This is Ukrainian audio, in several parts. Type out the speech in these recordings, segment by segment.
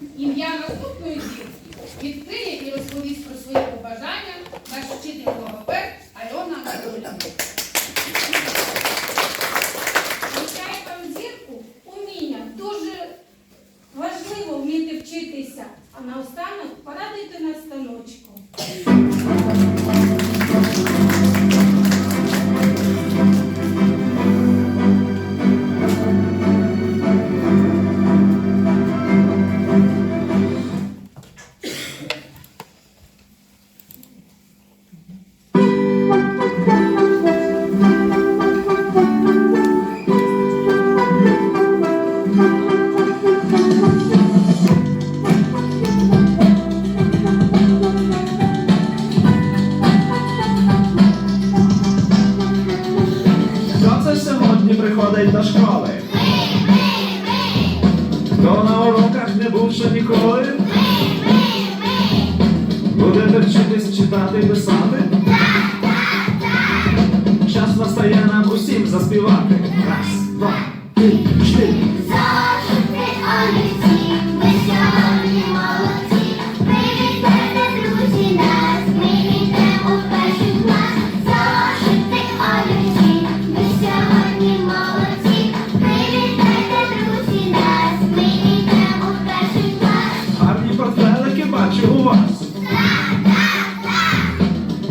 Ім'я наступної дітки відкриє і розповість про свої побажання наш вчитель логопед Альона Анатоліївна. Вивчає зірку уміння. Дуже важливо вміти вчитися. А наостанок порадуйте на станочку. Приходить до школи? Хто на уроках не був ще ніколи? Будете вчитись читати і писати? Час настає нам усім заспівати. Раз, два, три, чотири.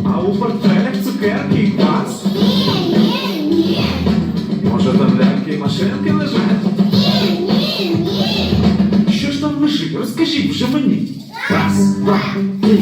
А у портфелях цукерки і квас. Ні, ні, ні, Може там ляльки і машинки лежать? ні, ні, ні. Що ж там лежить? Розкажіть вже мені. Раз, два, три,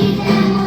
Thank you.